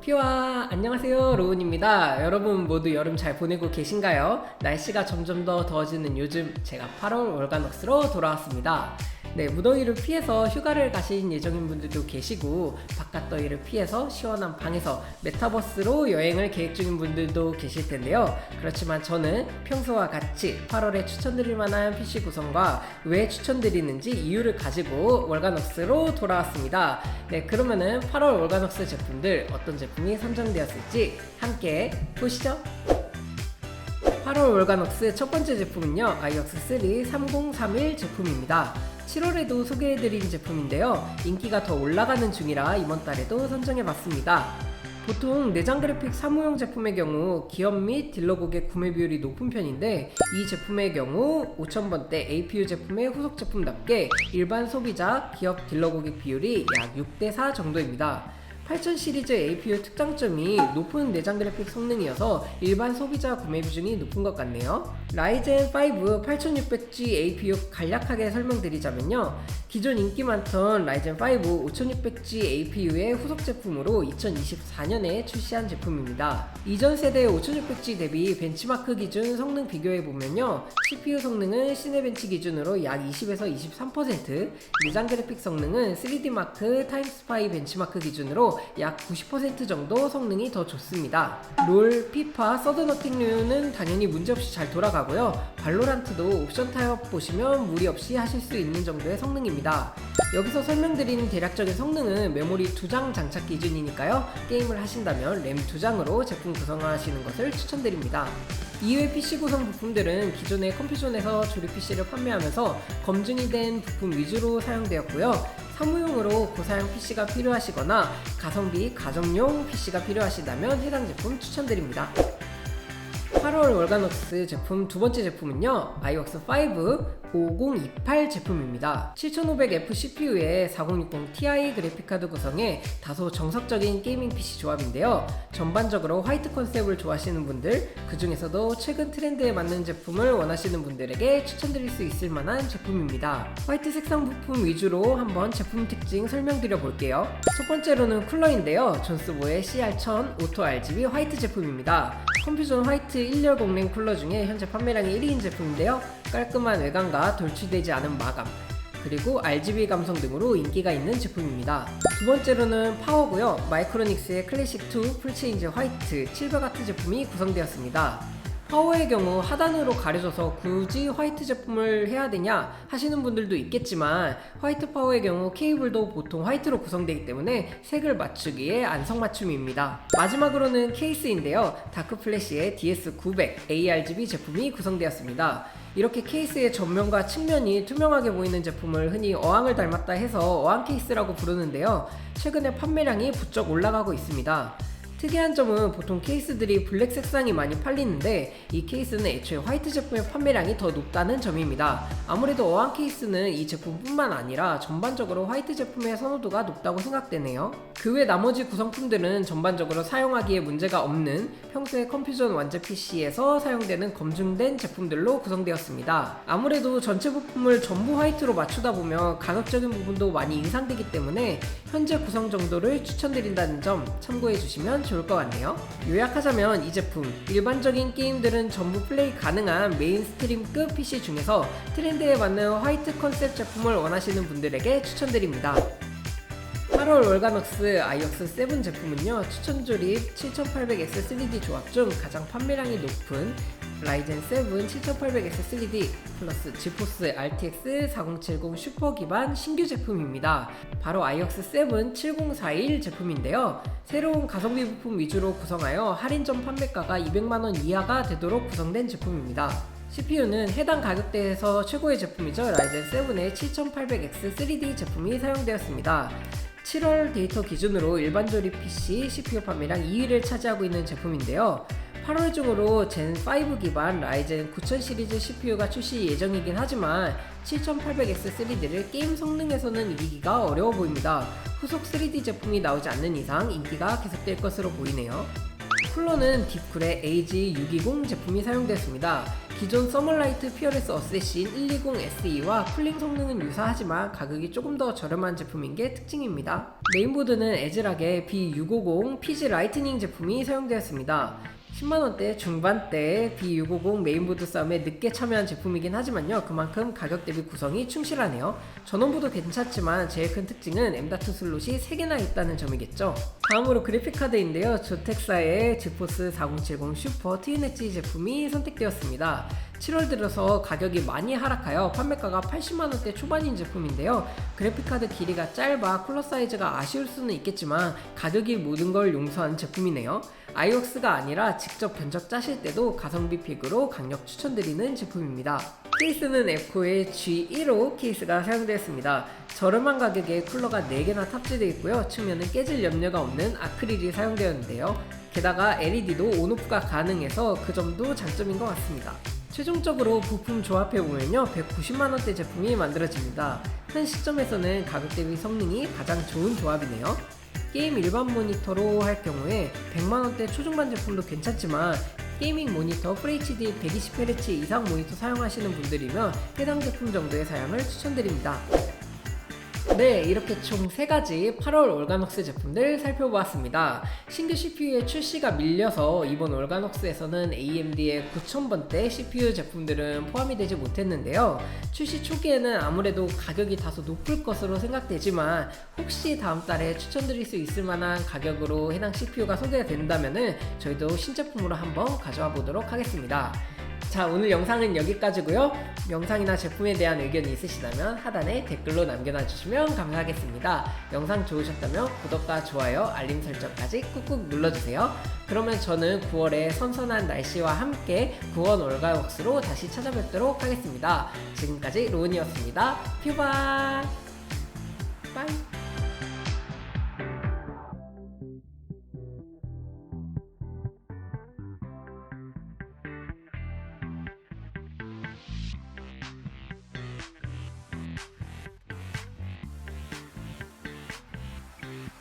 피와 안녕하세요 로운입니다 여러분 모두 여름 잘 보내고 계신가요? 날씨가 점점 더 더워지는 요즘 제가 8월 월간웍스로 돌아왔습니다 네 무더위를 피해서 휴가를 가신 예정인 분들도 계시고 바깥 더위를 피해서 시원한 방에서 메타버스로 여행을 계획 중인 분들도 계실 텐데요. 그렇지만 저는 평소와 같이 8월에 추천드릴 만한 PC 구성과 왜 추천드리는지 이유를 가지고 월간웍스로 돌아왔습니다. 네 그러면은 8월 월간웍스 제품들 어떤 제품이 선정되었을지 함께 보시죠 8월 월간웍스 첫 번째 제품은요 아이역스 3 3031 제품입니다. 7월에도 소개해드린 제품인데요. 인기가 더 올라가는 중이라 이번 달에도 선정해봤습니다. 보통 내장 그래픽 사무용 제품의 경우 기업 및 딜러 고객 구매 비율이 높은 편인데 이 제품의 경우 5000번대 APU 제품의 후속 제품답게 일반 소비자 기업 딜러 고객 비율이 약 6대 4 정도입니다 8000 시리즈 APU 특장점이 높은 내장 그래픽 성능이어서 일반 소비자 구매 비중이 높은 것 같네요. 라이젠 5 8600G APU 간략하게 설명드리자면요. 기존 인기 많던 라이젠 5 5600G APU의 후속 제품으로 2024년에 출시한 제품입니다. 이전 세대 5600G 대비 벤치마크 기준 성능 비교해 보면요. CPU 성능은 시네벤치 기준으로 약 20에서 23%, 내장 그래픽 성능은 3D 마크 타임스파이 벤치마크 기준으로 약 90% 정도 성능이 더 좋습니다. 롤, 피파, 서든어택류는 당연히 문제없이 잘 돌아가고요. 발로란트도 옵션 타협 보시면 무리 없이 하실 수 있는 정도의 성능입니다. 여기서 설명드리는 대략적인 성능은 메모리 2장 장착 기준이니까요. 게임을 하신다면 램 2장으로 제품 구성하시는 것을 추천드립니다. 이외 PC 구성 부품들은 기존의 컴퓨전에서 조립 PC를 판매하면서 검증이 된 부품 위주로 사용되었고요. 사무용으로 고사양 PC가 필요하시거나 가성비 가정용 PC가 필요하시다면 해당 제품 추천드립니다. 8월 월간웍스 제품 두 번째 제품은요 iWorks 5 5028 제품입니다. 7500F CPU에 4060 Ti 그래픽카드 구성에 다소 정석적인 게이밍 PC 조합인데요. 전반적으로 화이트 컨셉을 좋아하시는 분들 그 중에서도 최근 트렌드에 맞는 제품을 원하시는 분들에게 추천드릴 수 있을 만한 제품입니다. 화이트 색상 부품 위주로 한번 제품 특징 설명드려 볼게요. 첫 번째로는 쿨러인데요. 존스보의 CR1000 오토 RGB 화이트 제품입니다. 컴퓨전 화이트 1열 공랭 쿨러 중에 현재 판매량이 1위인 제품인데요. 깔끔한 외관과 돌출되지 않은 마감, 그리고 RGB 감성 등으로 인기가 있는 제품입니다. 두 번째로는 파워고요. 마이크로닉스의 클래식2 풀체인지 화이트 700W 제품이 구성되었습니다. 파워의 경우 하단으로 가려져서 굳이 화이트 제품을 해야 되냐 하시는 분들도 있겠지만 화이트 파워의 경우 케이블도 보통 화이트로 구성되기 때문에 색을 맞추기에 안성맞춤입니다. 마지막으로는 케이스인데요. 다크 플래시의 DS900 ARGB 제품이 구성되었습니다. 이렇게 케이스의 전면과 측면이 투명하게 보이는 제품을 흔히 어항을 닮았다 해서 어항 케이스라고 부르는데요. 최근에 판매량이 부쩍 올라가고 있습니다. 특이한 점은 보통 케이스들이 블랙 색상이 많이 팔리는데 이 케이스는 애초에 화이트 제품의 판매량이 더 높다는 점입니다. 아무래도 어항 케이스는 이 제품뿐만 아니라 전반적으로 화이트 제품의 선호도가 높다고 생각되네요. 그 외 나머지 구성품들은 전반적으로 사용하기에 문제가 없는 평소에 컴퓨전 완제 PC에서 사용되는 검증된 제품들로 구성되었습니다. 아무래도 전체 부품을 전부 화이트로 맞추다 보면 가격적인 부분도 많이 인상되기 때문에 현재 구성 정도를 추천드린다는 점 참고해 주시면 좋을 것 같네요. 요약하자면 이 제품 일반적인 게임들은 전부 플레이 가능한 메인스트림급 PC 중에서 트렌드에 맞는 화이트 컨셉 제품을 원하시는 분들에게 추천드립니다. 8월 월간웍스 iOS 7 제품은요 추천 조립 7800X 3D 조합 중 가장 판매량이 높은 라이젠 7 7800X 3D 플러스 지포스 RTX 4070 슈퍼 기반 신규 제품입니다. 바로 iOS 7 7041 제품인데요. 새로운 가성비 부품 위주로 구성하여 할인점 판매가가 200만원 이하가 되도록 구성된 제품입니다. CPU는 해당 가격대에서 최고의 제품이죠. 라이젠 7의 7800X 3D 제품이 사용되었습니다. 7월 데이터 기준으로 일반 조립 PC CPU 판매량 2위를 차지하고 있는 제품인데요. 8월 중으로 젠5 기반 라이젠 9000 시리즈 CPU가 출시 예정이긴 하지만 7800X 3D를 게임 성능에서는 이기기가 어려워 보입니다. 후속 3D 제품이 나오지 않는 이상 인기가 계속될 것으로 보이네요. 쿨러는 딥쿨의 AG620 제품이 사용되었습니다. 기존 서멀라이트 피어레스 어쌔신 120SE와 쿨링 성능은 유사하지만 가격이 조금 더 저렴한 제품인 게 특징입니다. 메인보드는 에즈락의 B650 PG 라이트닝 제품이 사용되었습니다. 10만 원대 중반대 B650 메인보드 싸움에 늦게 참여한 제품이긴 하지만요. 그만큼 가격 대비 구성이 충실하네요. 전원부도 괜찮지만 제일 큰 특징은 M.2 슬롯이 3개나 있다는 점이겠죠. 다음으로 그래픽카드인데요. 조텍사의 지포스 4070 슈퍼 TNH 제품이 선택되었습니다. 7월 들어서 가격이 많이 하락하여 판매가가 80만원대 초반인 제품인데요. 그래픽카드 길이가 짧아 쿨러 사이즈가 아쉬울 수는 있겠지만 가격이 모든 걸 용서한 제품이네요. 아이웍스가 아니라 직접 견적 짜실 때도 가성비 픽으로 강력 추천드리는 제품입니다. 케이스는 에코의 G15 케이스가 사용되었습니다. 저렴한 가격에 쿨러가 4개나 탑재되어 있고요. 측면은 깨질 염려가 없는 아크릴이 사용되었는데요. 게다가 LED도 온오프가 가능해서 그 점도 장점인 것 같습니다. 최종적으로 부품 조합해 보면요 190만원대 제품이 만들어집니다. 현 시점에서는 가격 대비 성능이 가장 좋은 조합이네요. 게임 일반 모니터로 할 경우에 100만원대 초중반 제품도 괜찮지만 게이밍 모니터 FHD 120Hz 이상 모니터 사용하시는 분들이면 해당 제품 정도의 사양을 추천드립니다 네, 이렇게 총 3가지 8월 올가녹스 제품들 살펴보았습니다. 신규 CPU의 출시가 밀려서 이번 올가녹스에서는 AMD의 9000번대 CPU 제품들은 포함이 되지 못했는데요. 출시 초기에는 아무래도 가격이 다소 높을 것으로 생각되지만 혹시 다음 달에 추천드릴 수 있을 만한 가격으로 해당 CPU가 소개가 된다면 저희도 신제품으로 한번 가져와 보도록 하겠습니다. 자 오늘 영상은 여기까지고요. 영상이나 제품에 대한 의견이 있으시다면 하단에 댓글로 남겨놔 주시면 감사하겠습니다. 영상 좋으셨다면 구독과 좋아요 알림 설정까지 꾹꾹 눌러주세요. 그러면 저는 9월에 선선한 날씨와 함께 9원 올가웍스로 다시 찾아뵙도록 하겠습니다. 지금까지 로운이었습니다. 퓨바! 빠이